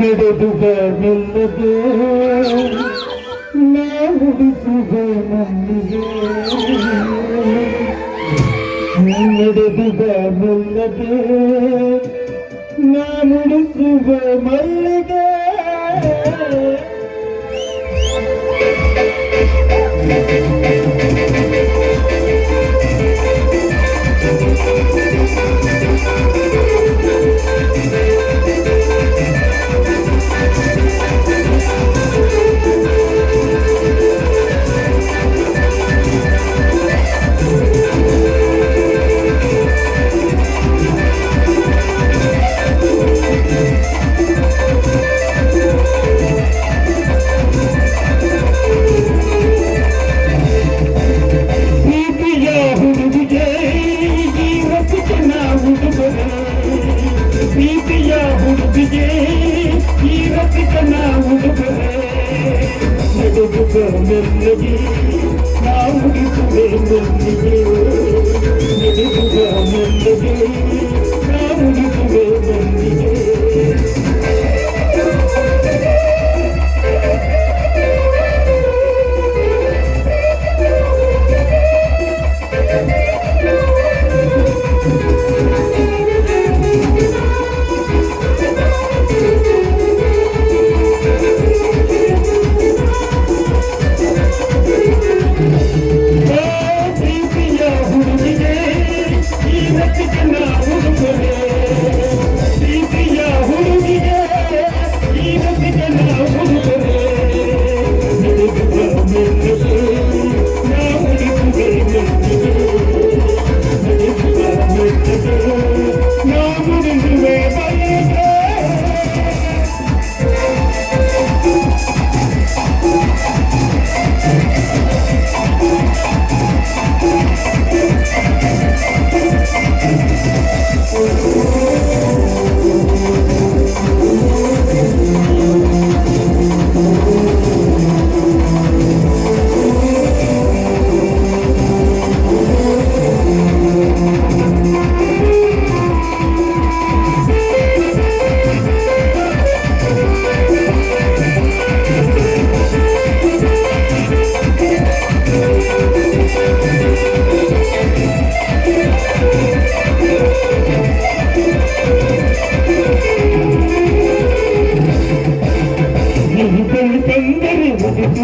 ನಡೆದುವ ಮೆಲ್ಲದೆ ನಾ ಮುಡಿಸುವ ಮಲ್ಲಿಗೆ ನಡೆದುವ ಮೆಲ್ಲದೆ ನಾ ಮುಡಿಸುವ ಮಲ್ಲಿಗೆ ಪ್ರೀತಿಯ ఓపికనా ఉడుపురే నడుపుగా మెల్లగి నా ఉడుపురే మెల్లిగి నడుపుగా మెల్లగి నా ఉడుపురే మెల్లిగి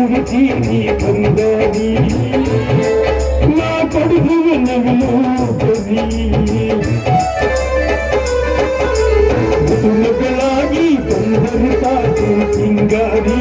రుచి నీకుందని నా కొడుకు నవ్వుతుంది సింగారి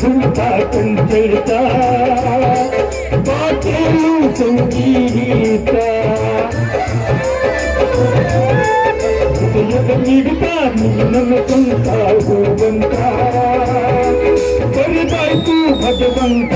ಧೂತ ಕುಂತಿರ್ತ ಬಾಟಲು ಸಂಗೀತ. ನೀಡುತ್ತಾ ನೀನನ್ನು ಕಂತ ಹೋಗಂತ ಕರೆದಾಯ್ತು ಭಗವಂತ.